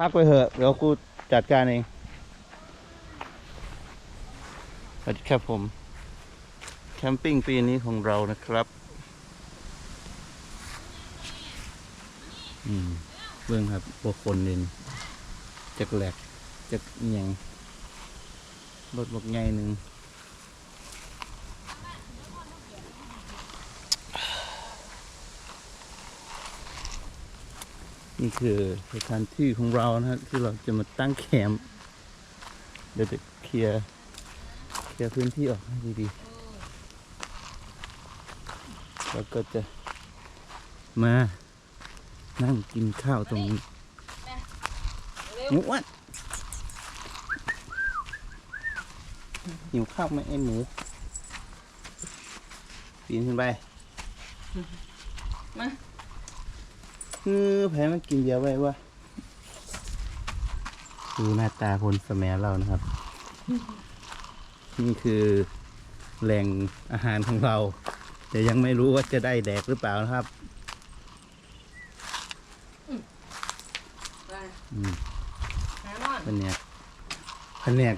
พักไปเถอะเดี๋ยวกูจัดการเองสวัสดีครับผม แคมปิ้งปีนี้ของเรานะครับอืมเบื้องครับพวกคนนินจักแหลกจักเอียงรถบกไงหนึ่ง นี่คือสถานที่ของเรานะฮะที่เราจะมาตั้งแคมป์เดี๋ยวจะเคลียร์เคลียร์พื้นที่ออกให้ดีๆแล้วก็จะมานั่งกินข้าวตรงนี้หมูอ้วนหิวข้าวไหมไอ้หมูปีนขึ้นไป มา เออแพ้มันกินเยอะไปวะดูหน้าตาคนสมัยเรานะครับ นี่คือแหล่งอาหารของเรา แต่ยังไม่รู้ว่าจะได้แดกหรือเปล่านะครับไปอืมหานอนแผนกแผนก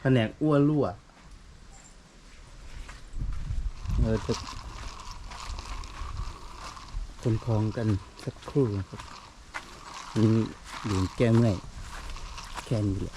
แผนกอ้วนรั่วเออจะ คนคลองกันสักครู่นะครับนี่ดื่แก้เมื่อยแค่นี้แหละ